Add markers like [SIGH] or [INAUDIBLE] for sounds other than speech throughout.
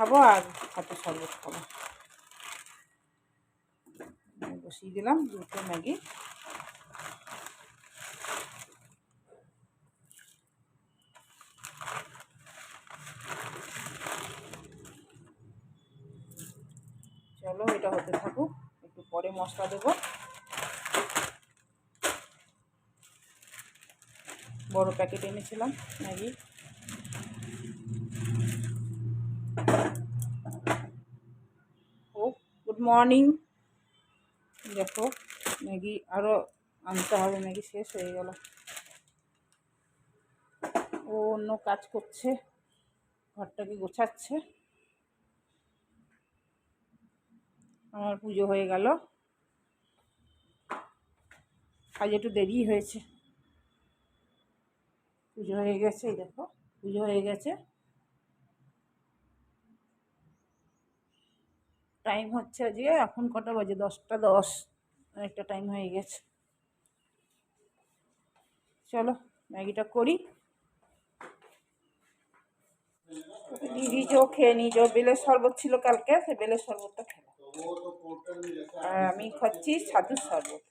খাব আর হাতে শরবত খাব। বসিয়ে দিলাম দুটো ম্যাগি। চলো, এটা হতে থাকুক। একটু পরে মশলা দেবো। বড় প্যাকেট এনেছিলাম ম্যাগি ও গুড মর্নিং। দেখো, ম্যাগি আরও আনতে হবে, ম্যাগি শেষ হয়ে গেল। ও অন্য কাজ করছে, ঘরটাকে গোছাচ্ছে। আমার পুজো হয়ে গেল। আজ একটু দেরি হয়েছে। পুজো হয়ে গেছে দেখো, পুজো হয়ে গেছে। টাইম হচ্ছে আজকে এখন কটা বাজে? দশটা দশ। অনেকটা টাইম হয়ে গেছে। চলো, ম্যাগিটা করি। দিদি যে খেয়ে নি। যে বেলের শরবত ছিল কালকে সে বেলের শরবতটা খেলাম। আর আমি খাচ্ছি ছাতুর শরবত।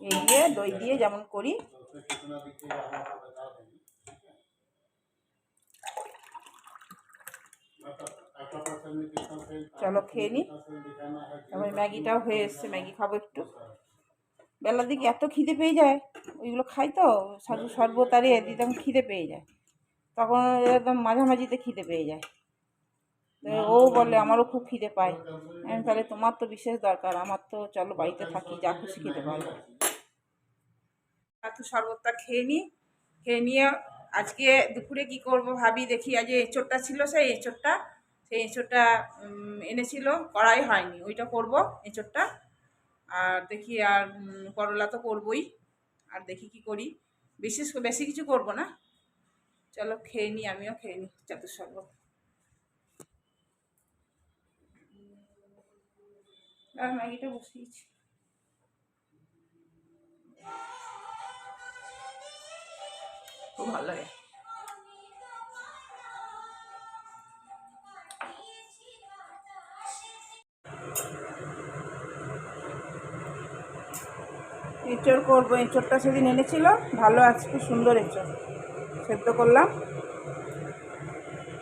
এই দিয়ে দই দিয়ে যেমন করি। চলো খেয়ে নি। তারপরে ম্যাগিটাও হয়ে এসছে, ম্যাগি খাব একটু। বেলার দিকে এত খিদে পেয়ে যায়, ওইগুলো খাই তো, সাজু শরবত আর এ দিতে খিদে পেয়ে যায়। তখন একদম মাঝামাঝিতে খিদে পেয়ে যায়। ও বলে, আমারও খুব খিদে পায়। আমি তাহলে তোমার তো বিশেষ দরকার, আমার তো চলো বাড়িতে থাকি, যা খুশি খেতে পারব একটু শরবতটা খেয়ে নিই খেয়ে নিয়ে আজকে দুপুরে কি করব ভাবি দেখি আজ এঁচোড়টা ছিল সেই এঁচোড়টা সেই এঁচোড়টা উম, এনেছিল করাই হয়নি ওইটা করব এঁচোড়টা। আর দেখি আর করলা তো করবই আর দেখি কি করি। বিশেষ বেশি কিছু করব না। চলো খেয়ে নিই আমিও খেয়ে নিই চাতুর আর ম্যাগিটা বসিয়েছি। খুব ভালো লাগে। এঁচড় করব, এঁচড়টা সেদিন এনেছিল। ভালো আছে খুব সুন্দর এঁচড়। সেদ্ধ করলাম।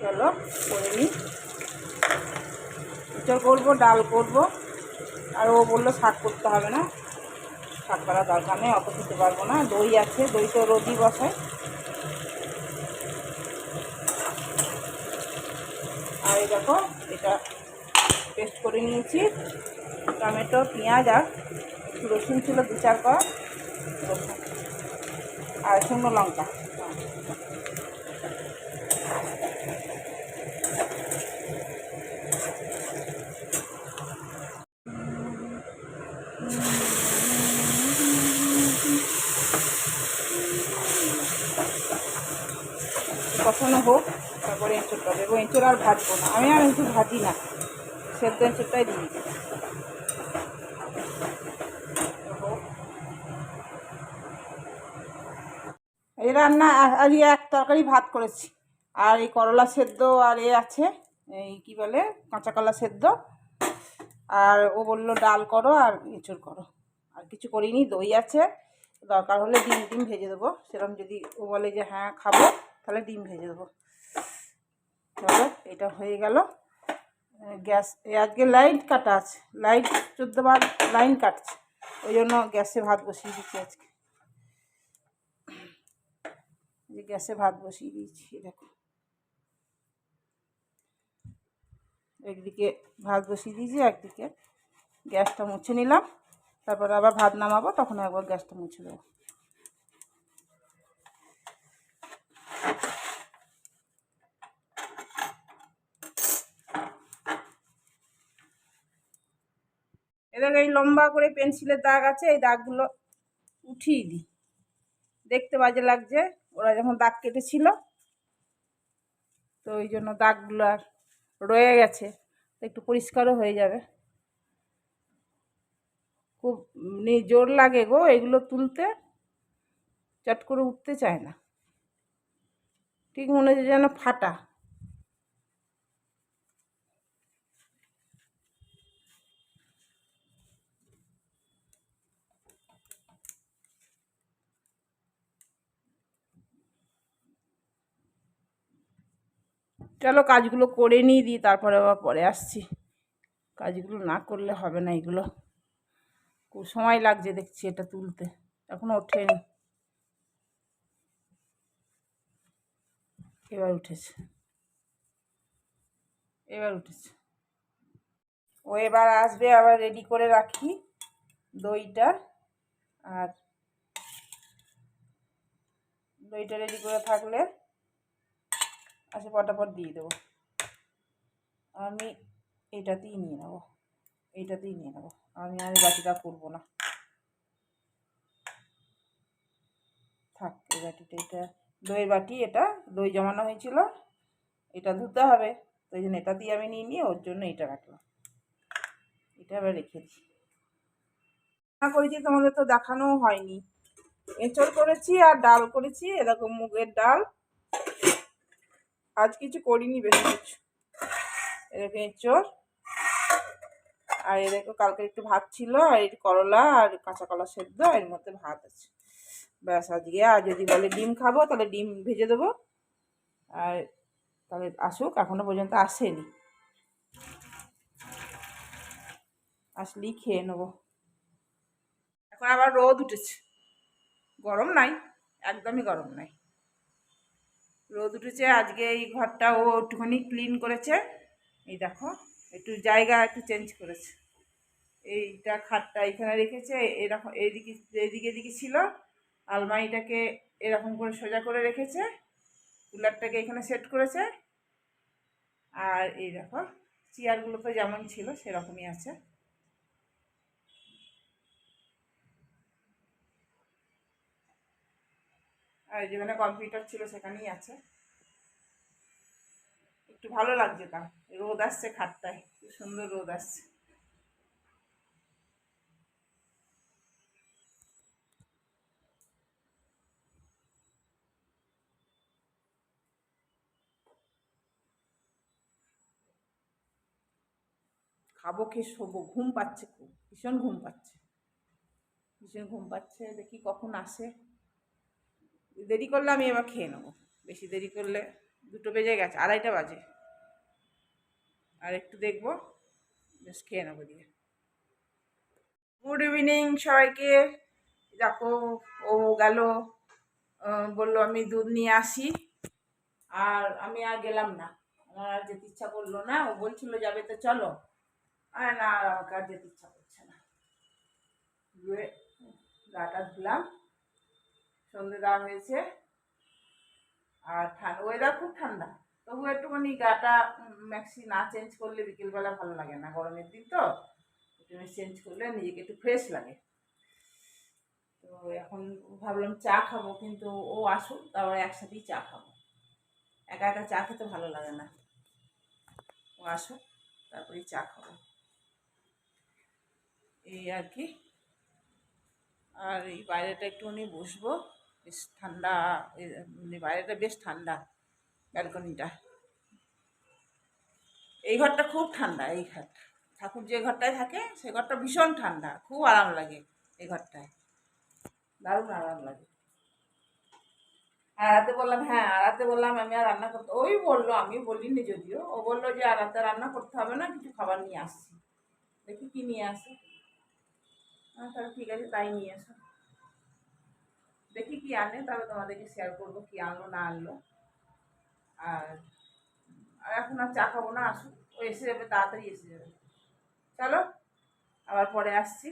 চলো, করে নিই। এঁচড় করব, ডাল করব। আর ও বলল শাক করতে হবে না। শাক করার দরকার নেই, অত খেতে পারব না। দই আছে, দই তো রোদই বসায়। এই দেখো, এটা পেস্ট করে নিয়েছি। টমেটো, পেঁয়াজ আর রসুন ছিল দু চার আর শুকনো লঙ্কা। কষানো হোক তারপরে এঁচড়টা দেবো এঁচড় আর ভাজবো না। আমি আর এঁচড় ভাজি না। সেদ্ধ এঁচড়টাই দিই এই রান্না আ- আজকে এক তরকারি ভাত করেছি। আর এই করলা সেদ্ধ আর এ আছে, এই কি বলে, কাঁচা কলা সেদ্ধ। আর ও বলল, ডাল করো আর এঁচড় করো। আর কিছু করিনি, দই আছে। দরকার হলে ডিম ডিম ভেজে দেবো। সেরকম যদি ও বলে যে হ্যাঁ খাব, তাহলে ডিম ভেজে দেবো। চলো এটা হয়ে গেল। গ্যাস আজকে লাইট কাটা আছে, লাইট চোদ্দ বার লাইন কাটছে, ওই জন্য গ্যাসে ভাত বসিয়ে দিচ্ছি আজকে। যে গ্যাসে ভাত বসিয়ে দিয়েছি দেখো। একদিকে ভাত বসিয়ে দিয়েছি, একদিকে গ্যাসটা মুছে নিলাম, তারপর আবার ভাত নামাবো, তখন একবার গ্যাসটা মুছে দেবো। এই লম্বা করে পেন্সিলের দাগ আছে, এই দাগগুলো উঠিয়ে দিই। দেখতে বাজে লাগছে, ওরা যখন দাগ কেটেছিল, তো ওই জন্য দাগগুলো আর রয়ে গেছে, একটু পরিষ্কারও হয়ে যাবে। খুব নি- জোর লাগে গো এগুলো তুলতে, চট করে উঠতে চায় না। ঠিক মনে হচ্ছে যেন ফাটা। চলো কাজগুলো করে নিয়ে দিই, তারপরে আবার পরে আসছি। কাজগুলো না করলে হবে না এগুলো। খুব সময় লাগছে দেখছি এটা তুলতে, এখনও ওঠেনি। এবার উঠেছে। এবার উঠেছে। ও এবার আসবে, আবার রেডি করে রাখি দইটা। আর দইটা রেডি করে থাকলে আসে পটাপট দিয়ে দেবো। আমি এটাতেই নিয়ে নেব। এইটাতেই নিয়ে নেব। আমি আর বাটিটা করব না। থাক, এই বাটিটা, এটা দইয়ের বাটি, এটা দই জমানো হয়েছিল। এটা ধুতে হবে। তো এই জন্য এটা দিয়ে আমি নিয়ে নিয়ে ওর জন্য এটা রাখলাম। এটা আবার রেখে দিই। রান্না করেছি, তোমাদের তো দেখানোও হয়নি। এঁচড় করেছি আর ডাল করেছি, এরকম মুগের ডাল। আজ কিছু করিনি বেশি কিছু। এরকম এঁচড়। আর এরকম কালকে একটু ভাত ছিল, আর একটু করলা আর কাঁচা কলা সেদ্ধ এর মধ্যে ভাত আছে। ব্যাস, আজকে আর যদি বলে ডিম খাব, তাহলে ডিম ভেজে দেবো। আর তাহলে আসুক, এখনও পর্যন্ত আসেনি। আসলেই খেয়ে নেব। এখন আবার রোদ উঠেছে। গরম নাই, একদমই গরম নাই। রোদ উঠেছে, আজকে এই ঘরটা ও একটুখানি ক্লিন করেছে। এই দেখো, একটু জায়গা একটু চেঞ্জ করেছে। এইটা খাটটা এখানে রেখেছে, এরকম এইদিকে এইদিকে এদিকে ছিল। আলমারিটাকে এরকম করে সোজা করে রেখেছে। কুলারটাকে এখানে সেট করেছে। আর এই দেখো চেয়ারগুলো তো যেমন ছিল সেরকমই আছে। আর যেখানে কম্পিউটার ছিল সেখানেই আছে। একটু ভালো লাগছে তা। রোদ আসছে খাটটায় খুব সুন্দর রোদ আসছে। খাব খেয়ে শোবো? ঘুম পাচ্ছে খুব, ভীষণ ঘুম পাচ্ছে। ভীষণ ঘুম পাচ্ছে, দেখি কখন আসে। দেরি করলে আমি এবার খেয়ে নেব। বেশি দেরি করলে দুটো বেজে গেছে, আড়াইটা বাজে। আর একটু দেখব, বেশ খেয়ে নেব দিয়ে গুড ইভিনিং সবাইকে। দেখো, ও গেল বলল আমি দুধ নিয়ে আসি। আর আমি আর গেলাম না। আমার আর যেতে ইচ্ছা করল না। ও বলছিল যাবে তো চলো। আর না, আর আমাকে আর যেতে ইচ্ছা করছে না। গাটা ধুলাম। সন্ধে দেওয়া হয়েছে। আর ঠান্ডা ওয়েদার খুব ঠান্ডা। তবু একটুখানি গাটা ম্যাক্সি না চেঞ্জ করলে বিকেলবেলা ভালো লাগে না। গরমের দিন তো, একটু চেঞ্জ করলে নিজেকে একটু ফ্রেশ লাগে। তো এখন ভাবলাম চা খাব, কিন্তু ও আসুক, তারপরে একসাথেই চা খাব। একা একা চা খেতে ভালো লাগে না। ও আসুক, তারপরেই চা খাব। এই আর কি। আর এই বাইরেটা একটুখানি বসবো। বেশ ঠান্ডা মানে বাইরেটা বেশ ঠান্ডা ব্যালকনিটা। এই ঘরটা খুব ঠান্ডা, এই ঘরটা ঠাকুর যে ঘরটায় থাকে, সে ঘরটা ভীষণ ঠান্ডা, খুব আরাম লাগে এই ঘরটায়। দারুণ আরাম লাগে। আড়াতে বললাম হ্যাঁ আড়াতে বললাম, আমি আর রান্না করতে ওই বলল, আমি বলিনি যদিও। ও বলল যে আড়াতে রান্না করতে হবে না, কিছু খাবার নিয়ে আসছি। দেখি কি নিয়ে আসে? হ্যাঁ তাহলে ঠিক আছে, তাই নিয়ে এসো দেখি কি আনে, তবে তোমাদেরকে শেয়ার করব কি আনলো, না আনলো। আর আর এখন আর চা খাব না, আসুক। ও এসে যাবে, তাড়াতাড়ি এসে যাবে। চলো, আবার পরে আসছি।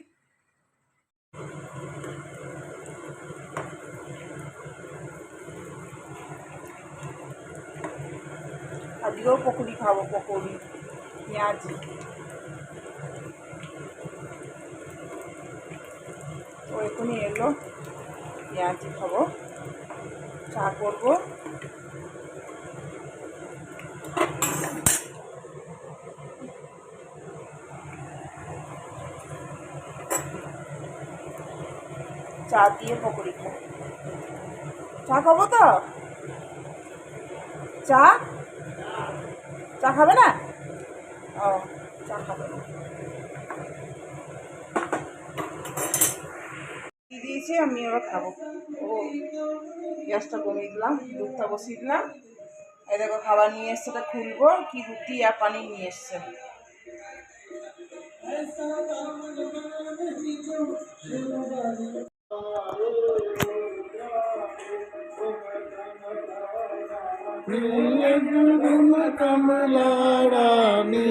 আজকেও পকোড়ি খাব, পকোড়ি, পেঁয়াজ। ও এখনই এলো। পেঁয়াজ খাব। চা করব। চা দিয়ে পকোড়ি খাব। চা খাব তো? চা? চা খাবে না? ও, চা খাবে। না দিয়ে দিয়েছে আমি এবার খাব। গ্যাসটা কমিয়ে দিলাম, দুধটা বসিয়ে দিলাম। এই দেখো খাবার নিয়ে এসছে ওটা খুলবো, কি রুটি আর পানি নিয়ে এসছে। কমলারানী,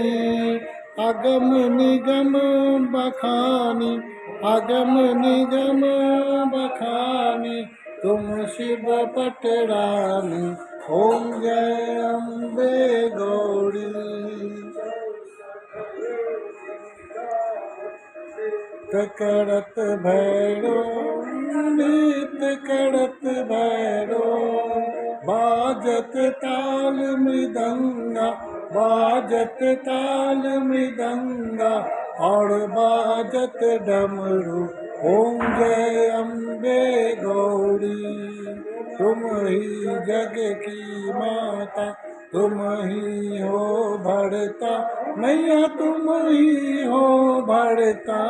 আগম নিগম বখানি, আগম নিগম বখানি। तुम शिव पटरानी ओम जय अम्बे गौरी। करत भैरो गीत करत भैरो बाजत ताल मृदंगा, बाजत ताल मृदंगा, और बाजत डमरू। ओम जय अम्बे गौरी। तुम ही जग की माता, तुम ही हो भरता। मैया, तुम ही हो भरता।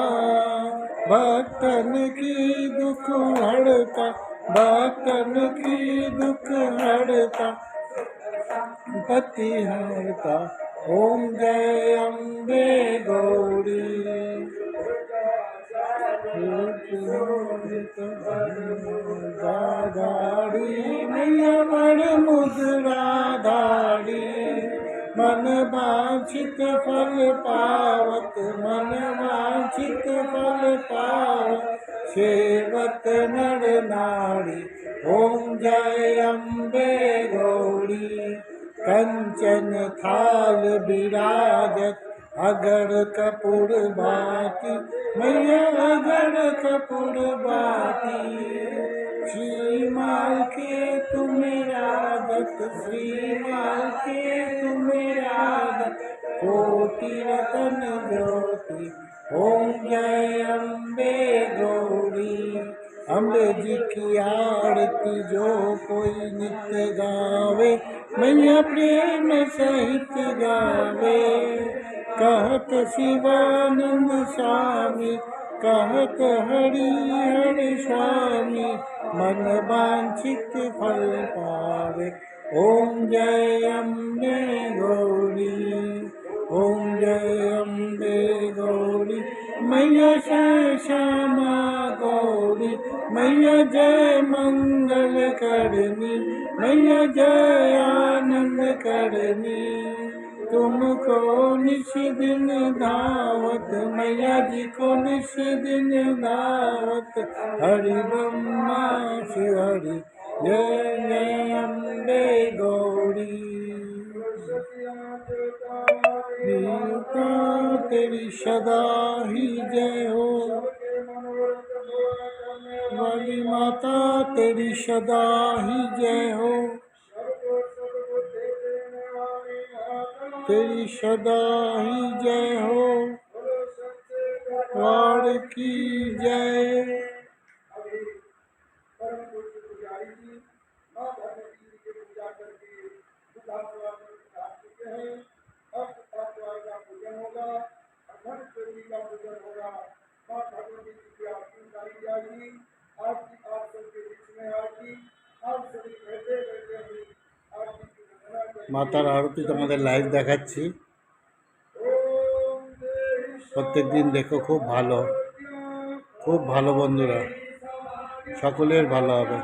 भक्तन की दुख हरता भक्तन की दुख हरता पति हरता ओम जय अम्बे गौरी। मन मुद्रा दाड़ी, मन वांछित फल पावत मन वांछित फल पावत सेवत नर नारी ओम जय अम्बे गौरी कंचन थाल विराजत अगर कपूर बाती, मैया अगर कपूर बाती। श्री माल के तुम रागत श्री माल के तुम रागत कोटि रतन ज्योति, ओम जय अम्बे गौरी। अम्बे जी की आरती जो कोई नित्य गावे, मैया प्रेम सहित गावे। कहत शिवानंद स्वामी, कहत हरि हरि स्वामी, मन वांछित फल पावे। ओम जय अम्बे गौरी, ओम जय अम्बे गौरी, मैया श्यामा गौरी, मैया जय मंगल करनी मैया जय आनंद करनी तुमको निश दिन दावत, मैया जी को निश दिन दावत। हरि ब्रह्मा शिव हरि, जय जय अम्बे गौरी तेरी सदा ही जय हो। वाली माता तेरी सदा ही जय हो। तेरी सदा ही जय हो। वाड़ की जय। মাতার আরতি তোমাদের লাইভ দেখাচ্ছি। প্রত্যেক দিন দেখো, খুব ভালো। খুব ভালো বন্ধুরা। সকলের ভালো হবে।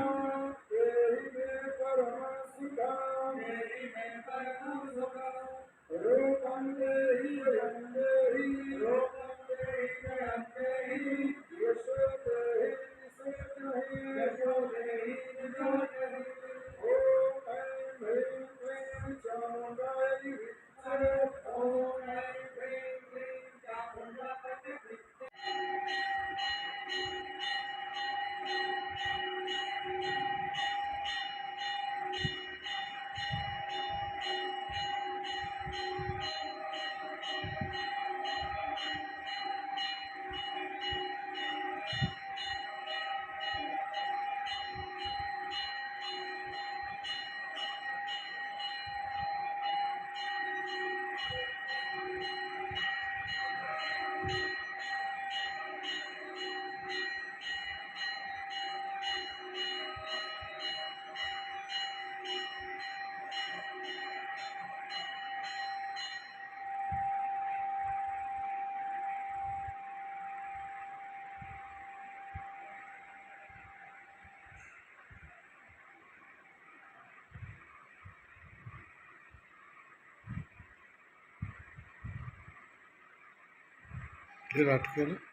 গেল দেব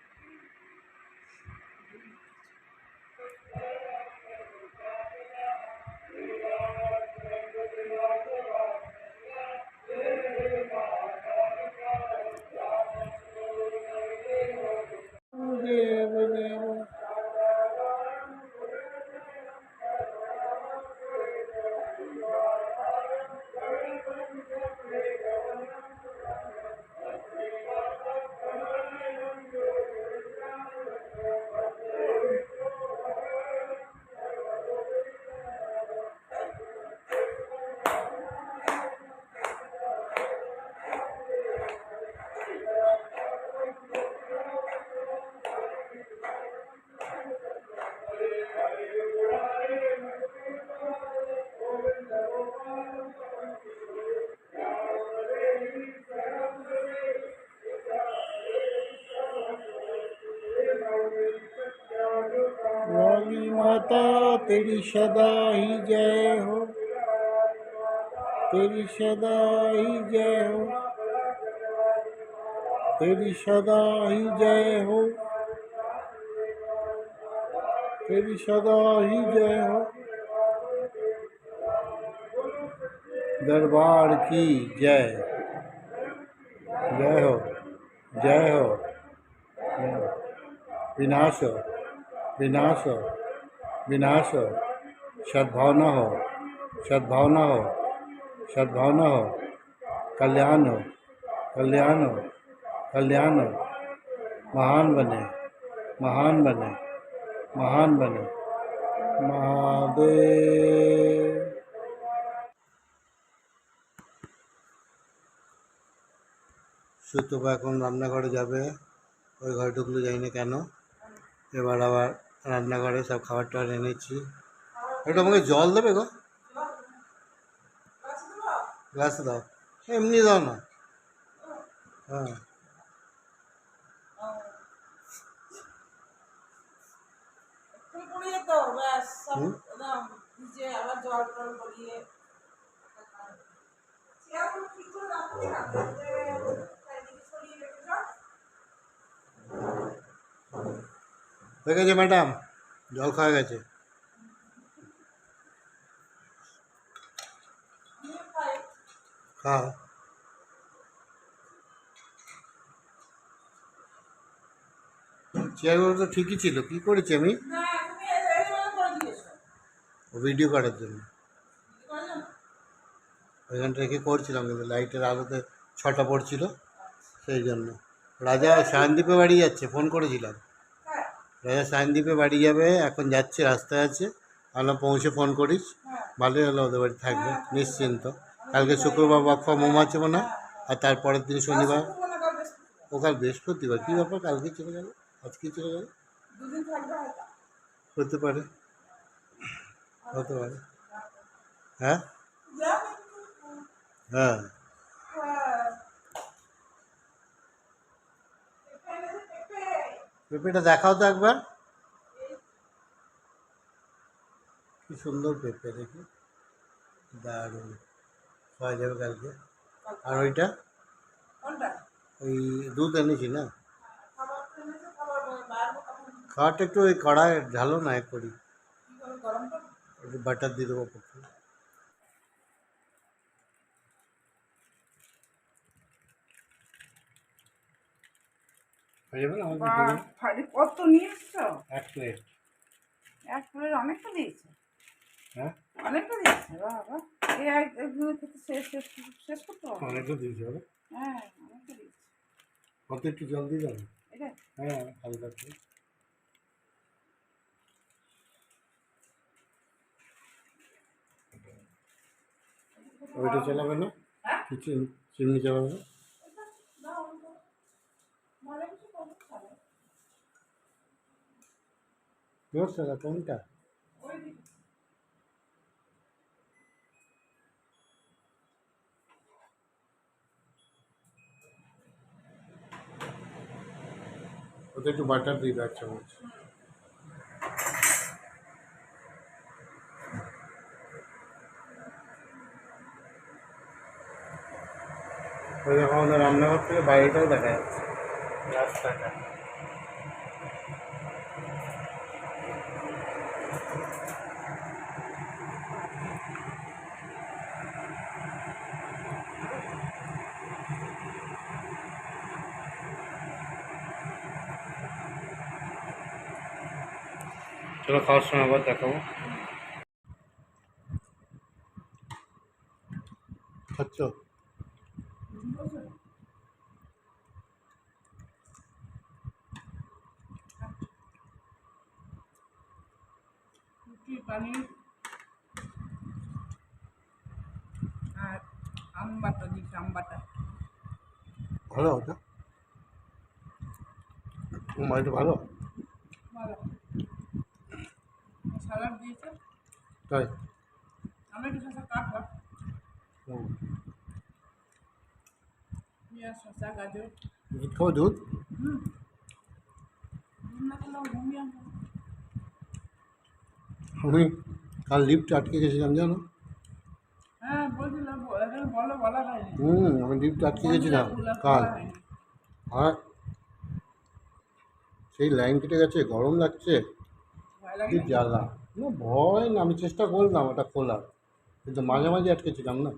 तेरी सदा ही जय हो। तेरी सदा ही जय हो। तेरी सदा ही जय हो। तेरी सदा ही जय हो। दरबार की जय। जय हो। जय हो। विनाश हो। विनाश हो। विनाश हो सद्भावना हो सद्भावना हो सद्भावना हो कल्याण हो कल्याण हो कल्याण हो महान बने महान बने महान बने महादेव সুতপা এখন রান্নাঘরে যাবে ওই ঘরে ঢুকলে যাই না কেন এবার আবার রান্নাঘরে সব খাবার টাবার এনেছি একটু আমাকে জল দেবে গো। গ্লাস দাও। এমনি দাও না। হ্যাঁ। ফুল পড়ে হয়ে গেছে ম্যাডাম? জল খাওয়া গেছে খাও। চেয়ারগুলো তো ঠিকই ছিল, কী করেছি আমি? ভিডিও করার জন্য। ওইখানটা রেখে করছিলাম, কিন্তু লাইটের আলোতে ছটা পড়ছিল, সেই জন্য। রাজা সায়নদ্বীপে বাড়ি যাচ্ছে ফোন করেছিলাম। রাজা সায়নদ্বীপে বাড়ি যাবে এখন যাচ্ছে রাস্তায় আছে। আমরা পৌঁছে ফোন করিস। ভালোই হলো ওদের বাড়ি থাকবে নিশ্চিন্ত। কালকে শুক্রবার ওয়ার্ক ফ্রম হোম আছে মনে আর তারপরের দিন শনিবার। ও কাল বৃহস্পতিবার কী ব্যাপার? কালকে চলে গেল? আজকে চলে গেল? হতে পারে। হতে পারে। হ্যাঁ? হ্যাঁ পেঁপে এনেছে, পেঁপে। পেঁপেটা দেখাও তো একবার। কি সুন্দর পেঁপে দেখি। দারুণ। পাওয়া যাবে কালকে। আর ওইটা? ওই দুধ এনেছি না? খাওয়াটা একটু ওই কড়ায় ঢালো না এক করি বাটার দিয়ে দেবো হয়ে যাবে আমাদের কত নিয়ে এসছো? এক প্লেট এক প্লেট অনেকটা দিয়েছে। হ্যাঁ? অনেকটা দিয়েছে? খেতে শেষ শেষ শেষ করতে অনেকটা দিয়েছি হবে হ্যাঁ অনেকটা দিয়েছে। কত একটু জল দিয়ে যাবে এটা? হ্যাঁ হালকা একটু। ওইটা চালাবে না? হ্যাঁ? কি চিম- চিমনি চালাবে না দাও দাও। মনে কিছু করব তাহলে। জোর চালা কোনটা ওই দিকে। ওতে একটু বাটার দিয়ে দাও এক চামচ ওই দেখো আমাদের রান্নাঘর থেকে বাইরেটাও দেখা যাচ্ছে রাস্তাটা চলো খাওয়ার সময় আবার দেখাবো। খাচ্ছ? পানির আর আম বাটা দিচ্ছি আম বাটা। ভালো ওটা? মাছটা ভালো ভালো স্যালাড দিয়েছে তাই? দুধ খাব দুধ। আমি কাল লিফ্ট আটকে গেছিলাম জানো? হ্যাঁ হুম আমি লিফ্ট আটকে গেছিলাম কাল। আর সেই লাইন কেটে গেছে গরম লাগছে। জ্বালা। না, ভয় না, আমি চেষ্টা করলাম ওটা খোলার। কিন্তু মাঝে মাঝে আটকেছিলাম না।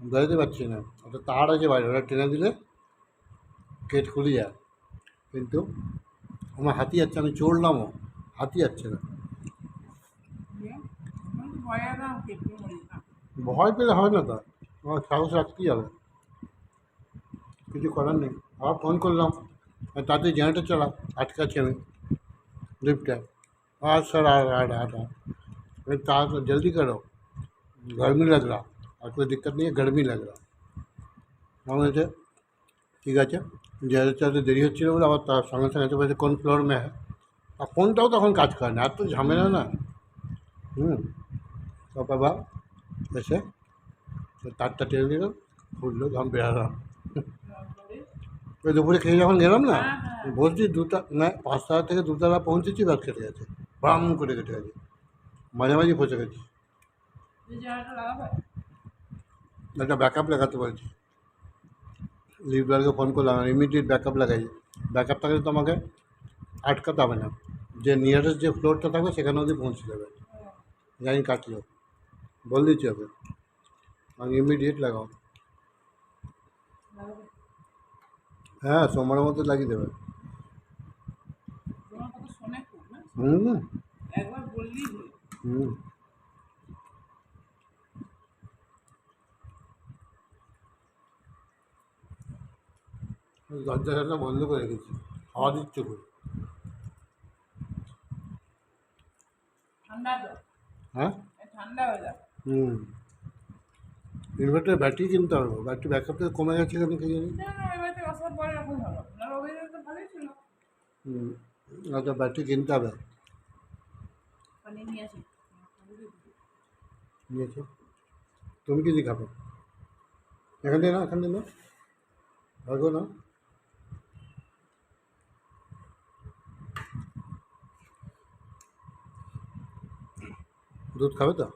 বেরোতে পারছি না। ওটা তার আছে বাইরে, ওটা টেনে দিলে গেট খুলে যায়। কিন্তু আমার হাতি যাচ্ছে আমি চড়লামও। হাতি যাচ্ছে না। ভয় পেলে হয় না তা। আমার সাহস রাখতেই হবে। কিছু করার নেই। আবার ফোন করলাম। তাতে জেনারেটর চলা আটকাচ্ছি আমি। লিফ্টটা है हाँ सर आ रहा आ रहा आ रहा अरे कहाँ तो जल्दी करो गर्मी लग रहा और कोई दिक्कत नहीं है गर्मी लग रहा আমি বলছে ঠিক আছে যেতে যেতে দেরি হচ্ছিলো বলে আবার তার সঙ্গে সঙ্গে তো বলছে কোন ফ্লোর মে হ্যাঁ আর ফোনটাও তখন কাজ করে না এত ঝামেলা না হুম তারপর বা এসে তো তারটা টেনে দিল খুললো আমি [LAUGHS] বেরালাম তারপরে ওই দুপুরে খেয়ে যখন গেলাম না হ্যাঁ, হ্যাঁ। বলছি দুটা না পাঁচতলা থেকে দুতলা পৌঁছেছি ব্যাস কেটে গেছে বাম করে কেটে গেছে মাঝামাঝি পৌঁছে গেছি একটা ব্যাকআপ লাগাতে বলছি। লিফটওয়ালকে ফোন করলাম ইমিডিয়েট ব্যাকআপ লাগাই। ব্যাকআপ থাকলে তো আমাকে আটকাতে হবে না। যে নিয়ারেস্ট যে ফ্লোরটা থাকবে, সেখানে অবধি পৌঁছে যাবে। জানি কাটলো বল দিচ্ছি ওকে। আমি ইমিডিয়েট লাগাও হ্যাঁ সোমবারের মধ্যে লাগিয়ে দেবে। খুব না একবার বললেই হুম দরজা ঝরনা বন্ধ করে রেখেছি হাওয়া দিচ্ছে খুব। ঠান্ডা তো। হ্যাঁ? ঠান্ডা হয়ে যাবে হুম। ইনভার্টার ব্যাটারি কিনতে হবে। ব্যাটারি ব্যাকআপ থেকে কমে গেছে কেন কি জানি? না না এবার আসার পরে এখন ভালো। না তো ভালোই ছিল। হুম। আচ্ছা ব্যাটারি কিনতে হবে। আসি নিয়েছে তুমি কি দিয়ে খাবে? এখান থেকে না এখান থেকে না? ভাগো না। দুধ খাবে তো?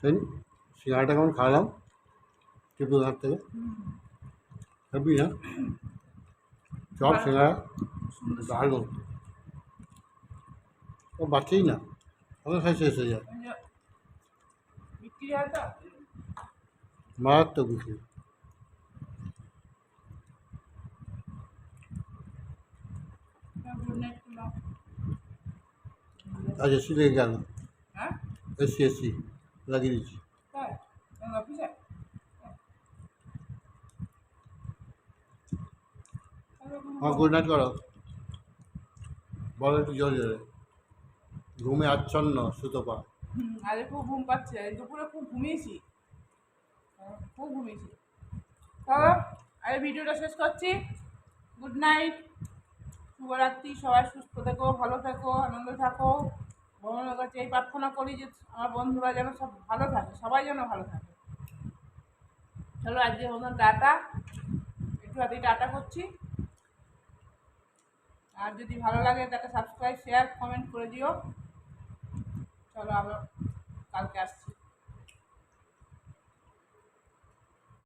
সেই সিঙ্গাড়াটা কেমন খাওয়ালাম? টিপুর হাত থেকে হুম খাবি না চপ সিঙ্গাড়া সুন্দর দারুণ ও বাচ্চাই না ওকে খাই শেষ হয়ে যায় ওই যে বিক্রি হয় তো মারাত্মক বিক্রি গুড নাইট করলাম আজ এসি লেগে গেল হ্যাঁ এসি এসি লাগিয়ে দিচ্ছি হ্যাঁ গুড নাইট করো বলো একটু জোরে জোরে ঘুমে আচ্ছন্ন সুতপা আরে খুব ঘুম পাচ্ছে দুপুরে খুব ঘুমিয়েছি। হ্যাঁ, খুব ঘুমিয়েছি। চলো আরে ভিডিওটা শেষ করছি। গুড নাইট শুভরাত্রি সবাই সুস্থ থেকো ভালো থেকো আনন্দ থাকো। ভগবানের কাছে এই প্রার্থনা করি যে আমার বন্ধুরা যেন সব ভালো থাকে সবাই যেন ভালো থাকে। চলো আজকে মতন টাটা। একটু হাতে টাটা করছি। আর যদি ভালো লাগে তাহলে সাবস্ক্রাইব শেয়ার কমেন্ট করে দিও। চলো আবার কালকে আসছি।